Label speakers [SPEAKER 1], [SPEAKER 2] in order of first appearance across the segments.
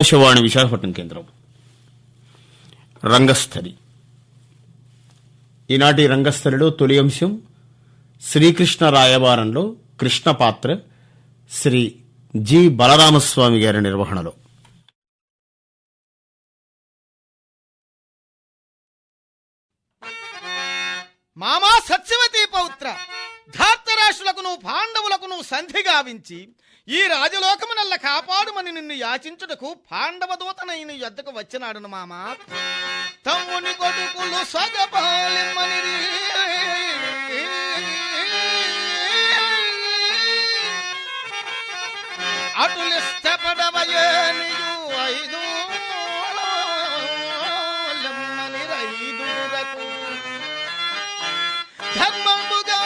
[SPEAKER 1] ఆకాశవాణి విశాఖపట్నం కేంద్రం. రంగస్థలి. ఈనాటి రంగస్థలిలో తొలి అంశం శ్రీకృష్ణ రాయబారంలో కృష్ణ పాత్ర శ్రీ జి బలరామస్వామి గారి నిర్వహణలో.
[SPEAKER 2] మామా సత్యవతి పౌత్ర ధార్తరాశులకును పాండవులకును సంధి గావించి ఈ రాజలోకమునల్ల కాపాడుమని నిన్ను యాచించుటకు పాండవ దూతనైన ఎద్దకు వచ్చినాడును మామా. తమ్ముని కొడుకులు సగపాలిమ్మనిరి అటులిష్టపడవయేనియు ఐదు ధర్మముగా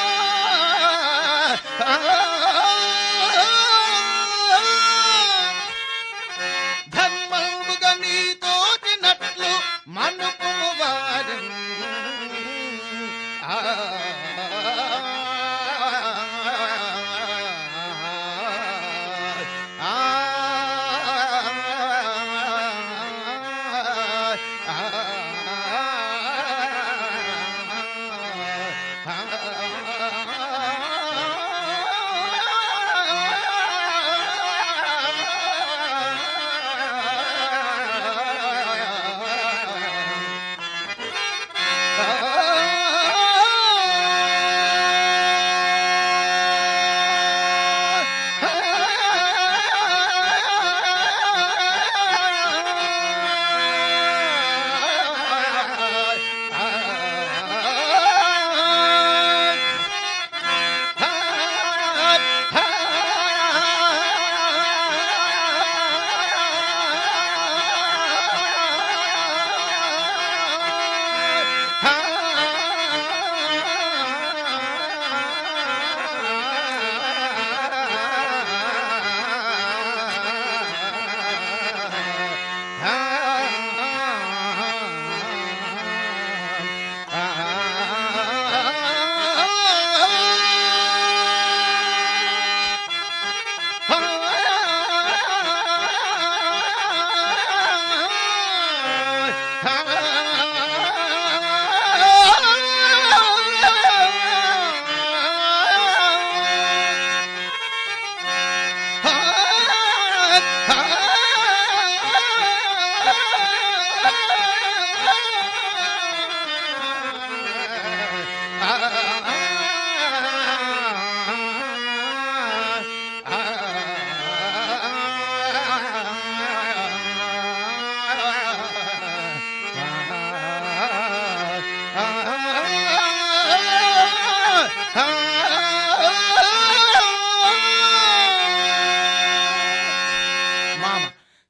[SPEAKER 2] మామ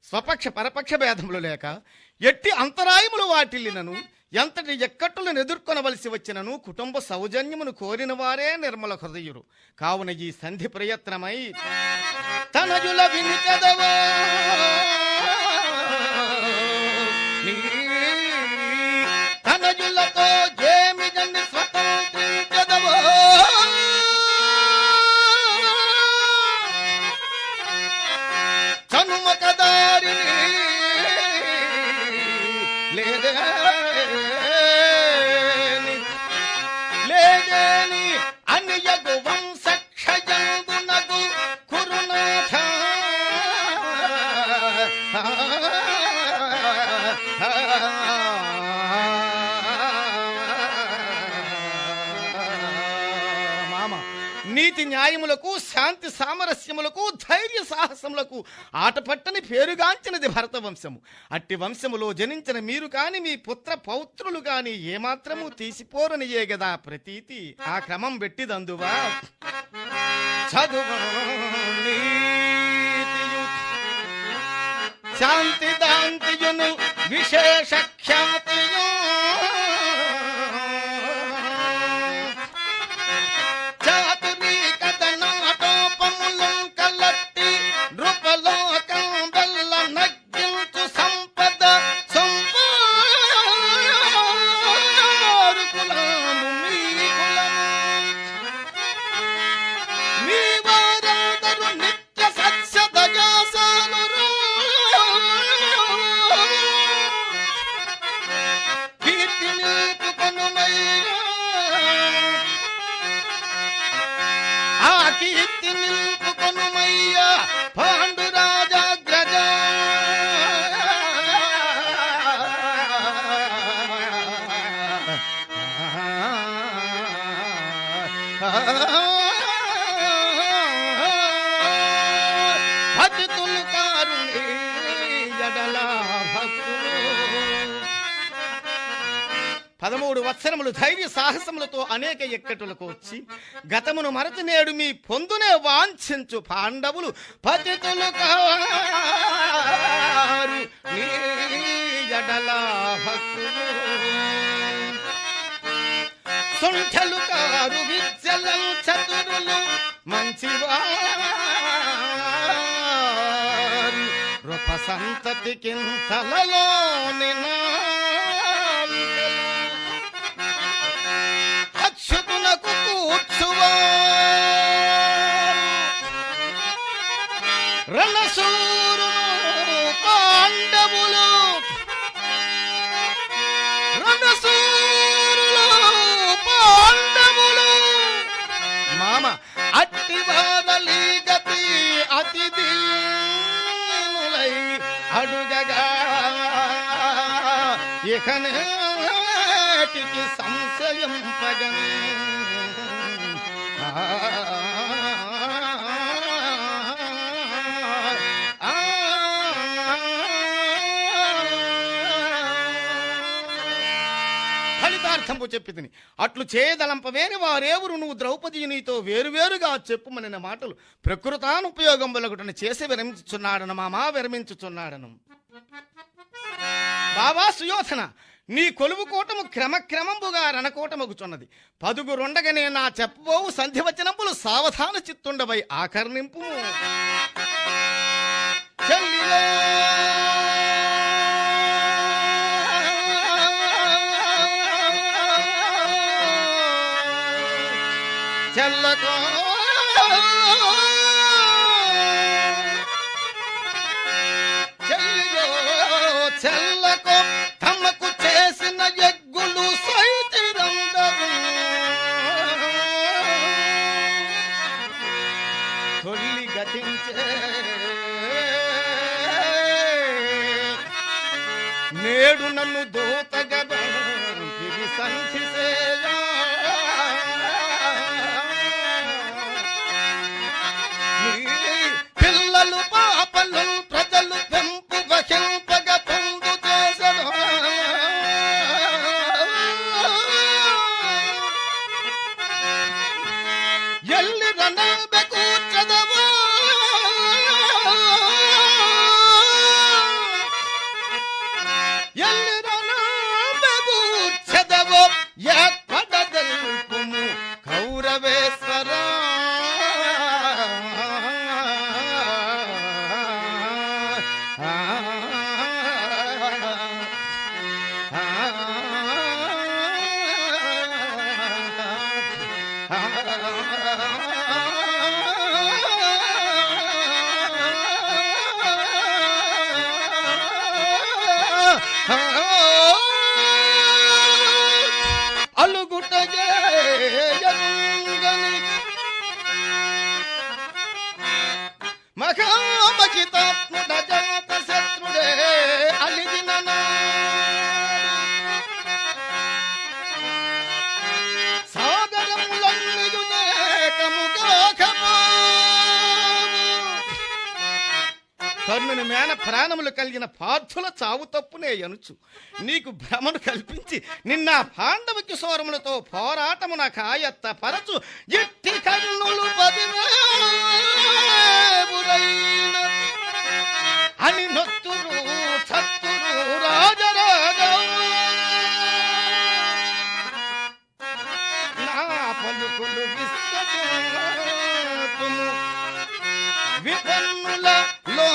[SPEAKER 2] స్వపక్ష పరపక్ష భేదములు లేక ఎట్టి అంతరాయములు వాటిల్లినను ఎంతటి ఎక్కట్టులను ఎదుర్కొనవలసి వచ్చినను కుటుంబ సౌజన్యమును కోరిన వారే నిర్మల హృదయుడు కావున ఈ సంధి ప్రయత్నమై తనయుల విని చనుమక దారిని లేదేని లేదేని అనియగు వంశక్షయందునగు నీతి న్యాయములకు శాంతి సామరస్యములకు ధైర్య సాహసములకు ఆటపట్టని పేరుగాంచినది భరత వంశము. అట్టి వంశములో జనించిన మీరు కాని మీ పుత్ర పౌత్రులు కాని ఏమాత్రము తీసిపోరనియే గదా ప్రతీతి. ఆ క్రమం పెట్టిదందువా చదువు శాంతి దాంతియును విశేష ఖ్యాతియో Thank you. పదమూడు వత్సరములు ధైర్య సాహసములతో అనేక ఎక్కటులకు వచ్చి గతమును మరచి నేడు మీ పొందునే వాంఛించు పాండవులు పతితులు కారు నీ కారు చతురులు మంచివారు. రూప సంతతికి తలలోని నావికలు. అక్షుకునకు కూర్చువారు రణసూరును పాండవులు. రణసూరులు పాండవులు. మామ అట్టి బాధలి గతి అతిథి అడుగగా. ఇకనే నేటికి సంశయం పగన్ ఫలితార్థంపు చెప్పి తిని అట్లు చేయదలంపవేని వారేవురు నువ్వు ద్రౌపది నీతో వేరువేరుగా చెప్పుమనిన మాటలు ప్రకృతానుపయోగం వలగుటను చేసి విరమించుచున్నాడను మామా విరమించుచున్నాడను బాబా సుయోధన నీ కొలువు కోటము క్రమక్రమంబుగా రణకోటమగుచున్నది. పదుగురుండగనే నా చెప్పబోవు సంధివచనంబులు సావధాన చిత్తుండవై ఆకర్ణింపు. చెల్లకో. తొల్లి గతించే నేడు నన్ను దూతగా ఇది సంధిసేయా పిల్లలు పాపలు ప్రజలు పెంపు వశంపు கௌரவம் ஏற்படதற்கும் கௌரவேஸ்வரா Ah! కర్ణుని మేన ప్రాణములు కలిగిన పార్థుల చావు తప్పునే అనుచు నీకు భ్రమను కల్పించి నిన్న పాండవ కిశోరములతో పోరాటమున కాయత్త పరచు ఎట్టి కర్ణులు అని నొత్తురు చత్తురు రాజరాజ. నా పలుకులు విశ్వసింపుము విపన్నుల లో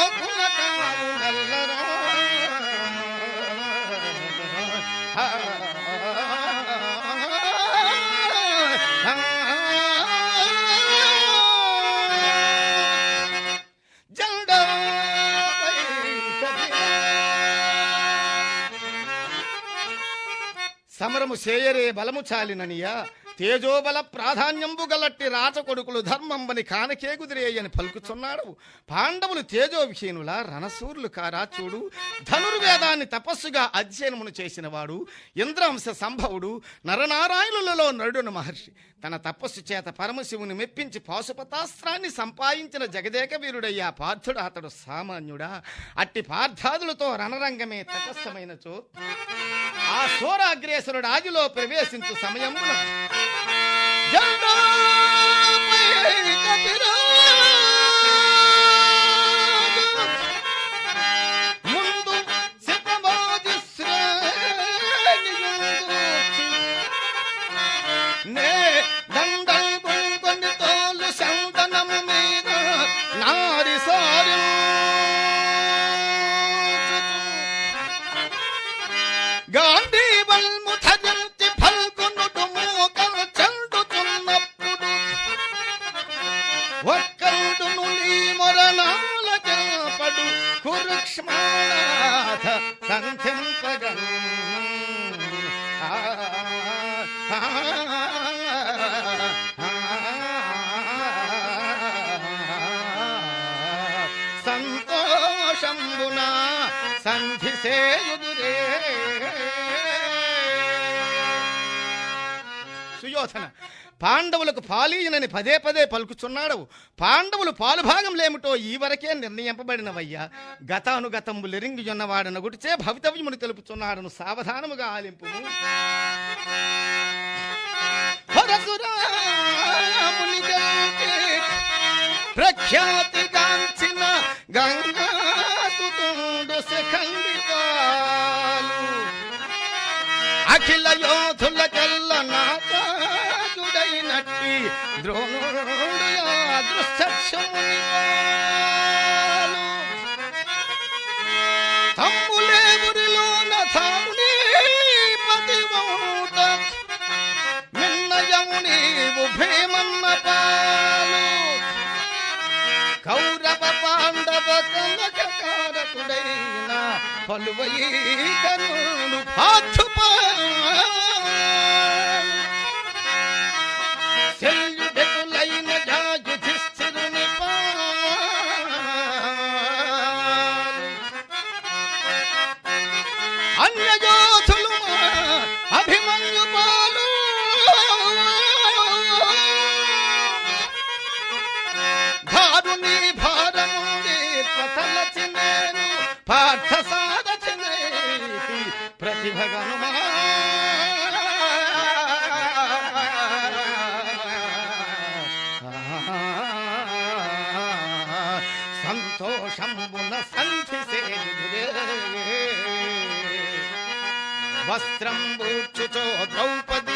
[SPEAKER 2] సమరము చేయరే బలము చాలిననియా? తేజోబల ప్రాధాన్యంబు గలట్టి రాచకొడుకులు ధర్మంబని కానకే కుదిరేయని పలుకుచున్నాడు. పాండవులు తేజోవిహీనుల రణసూరులు కారా చూడు. ధనుర్వేదాన్ని తపస్సుగా అధ్యయనమును చేసినవాడు. ఇంద్రవంశ సంభవుడు. నరనారాయణులలో నరుడును మహర్షి. తన తపస్సు చేత పరమశివుని మెప్పించి పాశుపతాస్త్రాన్ని సంపాదించిన జగదేక వీరుడయ్యా పార్థుడు అతడు సామాన్యుడా. అట్టి పార్థాదులతో రణరంగమే తటస్థమైన చో ఆ సోరాగ్రేసరుడు ఆదిలో ప్రవేశించు जदा पय कपिरा సుయోధన పాండవులకు పాలీయనని పదే పదే పలుకుచున్నాడు పాండవులు పాలుభాగం లేమిటో ఈ వరకే నిర్ణయింపబడినవయ్యా. గతానుగతంబులెరింగి జొన్నవాడన గుడిచే భవితవ్యమును తెలుపుచున్నాడను సావధానముగా ఆలింపు ప్రఖ్యాత గంగాసుతుండు శఖండిపాలు. అఖిల యోధులకెల్ల నాటాజుడైనట్టి ద్రోణుడు అదృష్టముని పాలు తమ్ములే ఊరిలోన తాముని పతివౌట మిన్నయముని భీమన్న పాలు. மண்டப கனகார குடையினா பல்வையை கருணு பார்த்து செல்ல वस्त्रम् भूक्षुचो द्रौपदी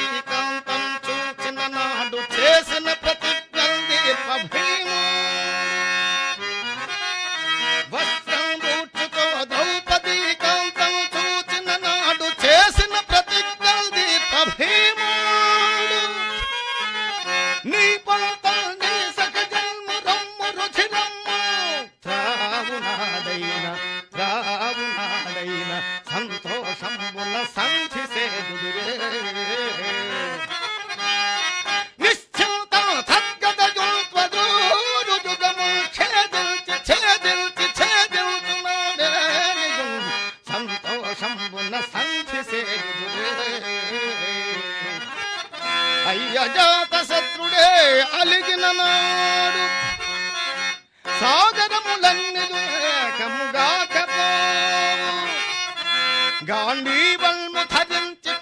[SPEAKER 2] गांडी बल में थजन चित